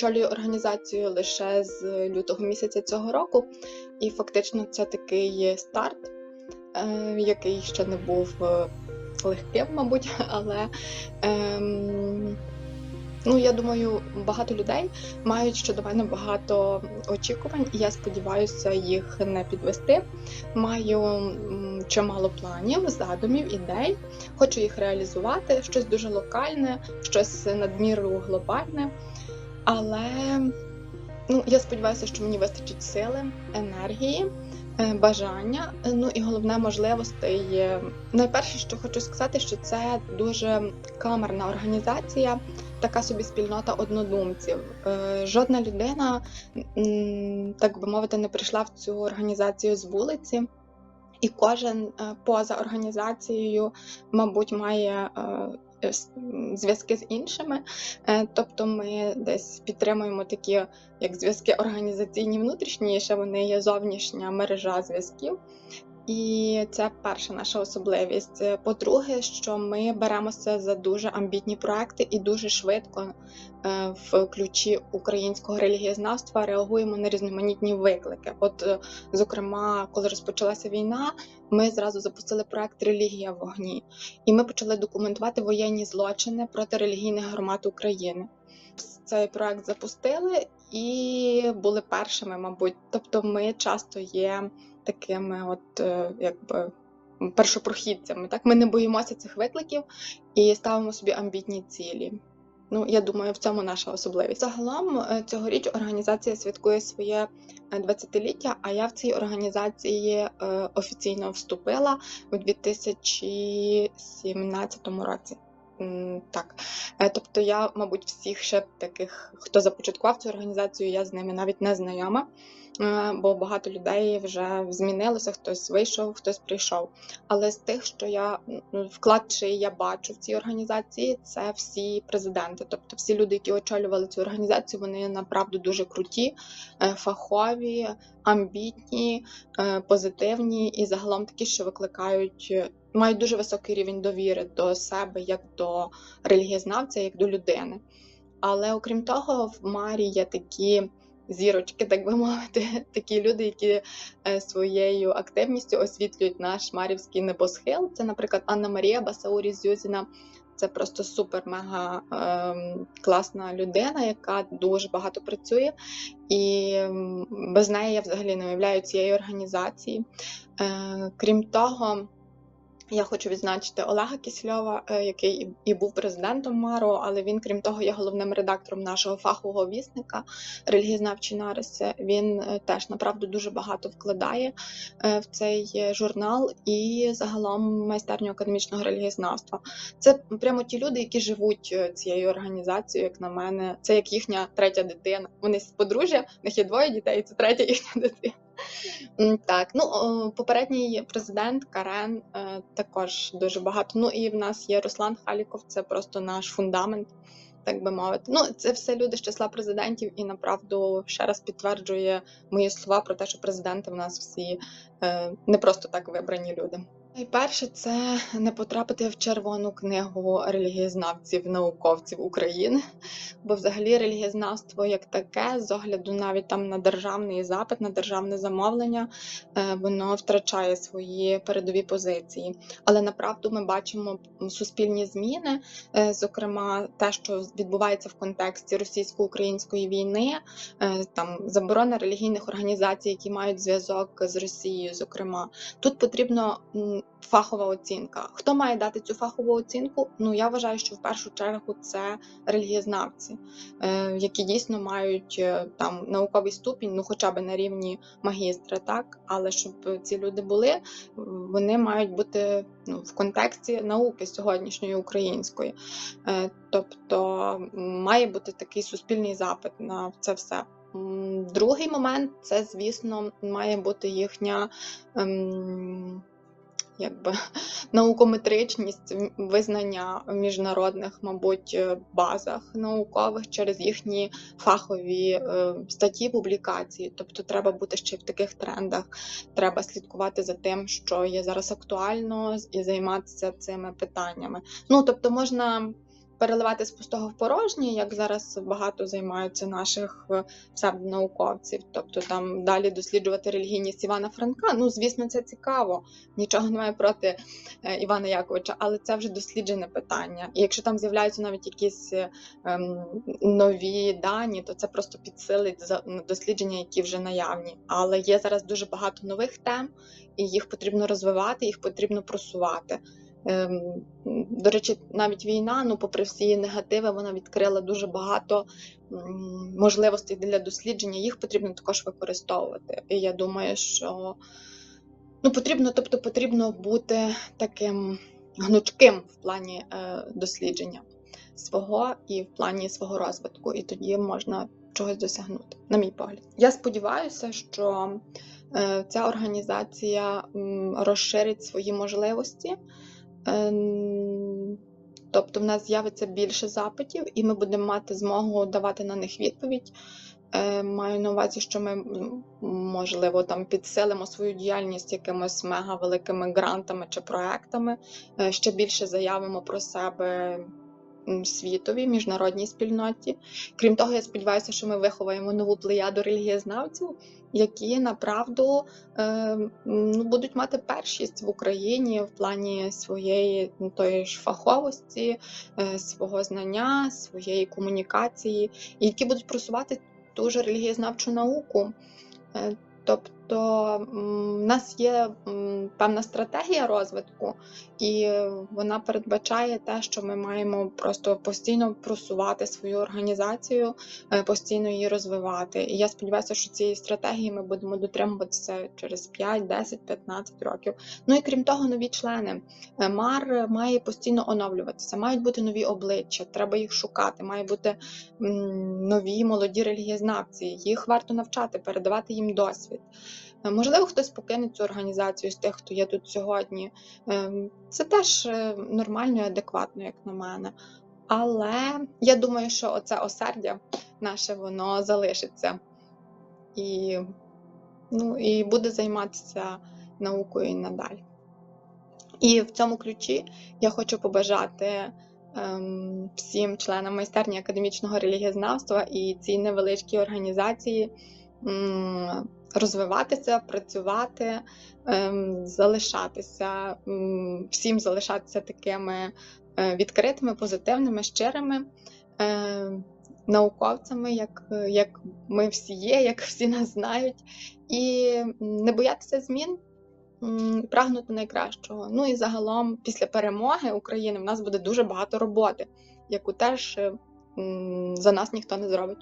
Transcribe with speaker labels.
Speaker 1: очолюю організацію лише з лютого місяця цього року, і фактично це такий старт, е, який ще не був е, легким, мабуть, але ем, ну, я думаю, багато людей мають щодо мене багато очікувань, і я сподіваюся їх не підвести. Маю чимало планів, задумів, ідей. Хочу їх реалізувати, щось дуже локальне, щось надміру глобальне. Але ну, я сподіваюся, що мені вистачить сили, енергії, е, бажання, ну і головне можливостей. Найперше, що хочу сказати, що це дуже камерна організація, така собі спільнота однодумців. Е, Жодна людина, так би мовити, не прийшла в цю організацію з вулиці. І кожен е, поза організацією, мабуть, має зв'язки з іншими. Е, Тобто ми десь підтримуємо такі як зв'язки організаційні внутрішні, ще вони є зовнішня мережа зв'язків. І це перша наша особливість. Е, По-друге, що ми беремося за дуже амбітні проекти і дуже швидко е, в ключі українського релігієзнавства реагуємо на різноманітні виклики. От, е, зокрема, коли розпочалася війна, ми зразу запустили проект Релігія вогні, і ми почали документувати воєнні злочини проти релігійних громад України. Цей проект запустили і були першими, мабуть. Тобто, ми часто є такими, от е, якби. Першопрохідцями, так ми не боїмося цих викликів і ставимо собі амбітні цілі. Ну, я думаю, в цьому наша особливість. Загалом е, цьогоріч організація святкує своє е, 20-ліття, а я в цій організації е, офіційно вступила у 2017 році. Так, Е, тобто я, мабуть, всіх ще таких, хто започаткував цю організацію, я з ними навіть не знайома, е, бо багато людей вже змінилося, хтось вийшов, хтось прийшов. Але з тих, що я вклад, чий я бачу в цій організації, це всі президенти. Тобто всі люди, які очолювали цю організацію, вони направду дуже круті, е, фахові, амбітні, е, позитивні і загалом такі, що викликають. Мають дуже високий рівень довіри до себе як до релігієзнавця, як до людини. Але окрім того, в Марі є такі зірочки, так би мовити, такі люди, які е, своєю активністю освітлюють наш марівський небосхил. Це, наприклад, Анна Марія Басаурі Зюзіна. Це просто супер-мега ем, класна людина, яка дуже багато працює, і без неї я взагалі не уявляю цієї організації. Е, крім того, я хочу відзначити Олега Кісельова, е, який і- був президентом МАРО, але він, крім того, є головним редактором нашого фахового вісника релігієзнавчі нариси. Він е, теж направду дуже багато вкладає е, в цей журнал і загалом майстерню академічного релігієзнавства. Це прямо ті люди, які живуть цією організацією, як на мене. Це як їхня третя дитина. Вони з подружжя, в них є двоє дітей, це третя їхня дитина. Так, ну попередній президент Карен е, також дуже багато. Ну і в нас є Руслан Халіков, це просто наш фундамент, так би мовити. Ну, це все люди з числа президентів, і направду ще раз підтверджує мої слова про те, що президенти в нас всі е, не просто так вибрані люди. Найперше, це не потрапити в червону книгу релігієзнавців, науковців України, бо взагалі релігієзнавство як таке, з огляду навіть там на державний запит, на державне замовлення, е, воно втрачає свої передові позиції. Але направду ми бачимо суспільні зміни, е, зокрема, те, що відбувається в контексті російсько-української війни, е, там заборона релігійних організацій, які мають зв'язок з Росією, зокрема. Тут потрібно фахова оцінка. Хто має дати цю фахову оцінку? Ну я вважаю, що в першу чергу це релігієзнавці, е, які дійсно мають е, там науковий ступінь, ну хоча б на рівні магістра, так але щоб ці люди були, вони мають бути ну, в контексті науки сьогоднішньої української. Е, Тобто має бути такий суспільний запит на це все. Другий момент це, звісно, має бути їхня ем, якби наукометричність, визнання в міжнародних, мабуть, е, базах наукових через їхні фахові е, статті, публікації. Тобто треба бути ще в таких трендах. Треба слідкувати за тим, що є зараз актуально, і займатися цими питаннями. Ну тобто можна переливати з пустого в порожнє, як зараз багато займаються наших е, псевдонауковців, тобто там далі досліджувати релігійність Івана Франка. Ну, звісно, це цікаво. Нічого немає проти е, Івана Яковича, але це вже досліджене питання. І якщо там з'являються навіть якісь е, ем, нові дані, то це просто підсилить дослідження, які вже наявні. Але є зараз дуже багато нових тем, і їх потрібно розвивати, їх потрібно просувати. Ем, До речі, навіть війна, ну, попри всі її негативи, вона відкрила дуже багато можливостей для дослідження. Їх потрібно також використовувати. І я думаю, що ну, потрібно, тобто потрібно бути таким гнучким в плані е, дослідження свого і в плані свого розвитку, і тоді можна чогось досягнути, на мій погляд. Я сподіваюся, що е, ця організація розширить свої можливості. Ем, Тобто в нас з'явиться більше запитів, і ми будемо мати змогу давати на них відповідь. Е, Маю на увазі, що ми, можливо, там підсилимо свою діяльність якимось мега великими грантами чи проектами, е, ще більше заявимо про себе світовій, міжнародній спільноті. Крім того, я сподіваюся, що ми виховаємо нову плеяду релігієзнавців, які направду е, ну, будуть мати першість в Україні в плані своєї ну, тої ж фаховості, е, свого знання, своєї комунікації, і які будуть просувати ту ж релігієзнавчу науку. Е, Тобто в нас є певна стратегія розвитку, і вона передбачає те, що ми маємо просто постійно просувати свою організацію, е, постійно її розвивати. І я сподіваюся, що цієї стратегії ми будемо дотримуватися через 5, 10, 15 років. Ну і крім того, нові члени. Е, МАР має постійно оновлюватися, мають бути нові обличчя, треба їх шукати, має бути нові молоді релігієзнавці. Їх варто навчати, передавати їм досвід. Можливо, хтось покине цю організацію з тих, хто є тут сьогодні. Ем, Це теж е, нормально і адекватно, як на мене. Але я думаю, що оце осердя наше воно залишиться і, ну, і буде займатися наукою і надалі. І в цьому ключі я хочу побажати ем, всім членам майстерні академічного релігієзнавства і цій невеличкій організації розвиватися, працювати, ем, залишатися, всім залишатися такими е, відкритими, позитивними, щирими е, науковцями, як, як ми всі є, як всі нас знають, і не боятися змін. Прагнути найкращого. Ну і загалом, після перемоги України в нас буде дуже багато роботи, яку теж е, за нас ніхто не зробить.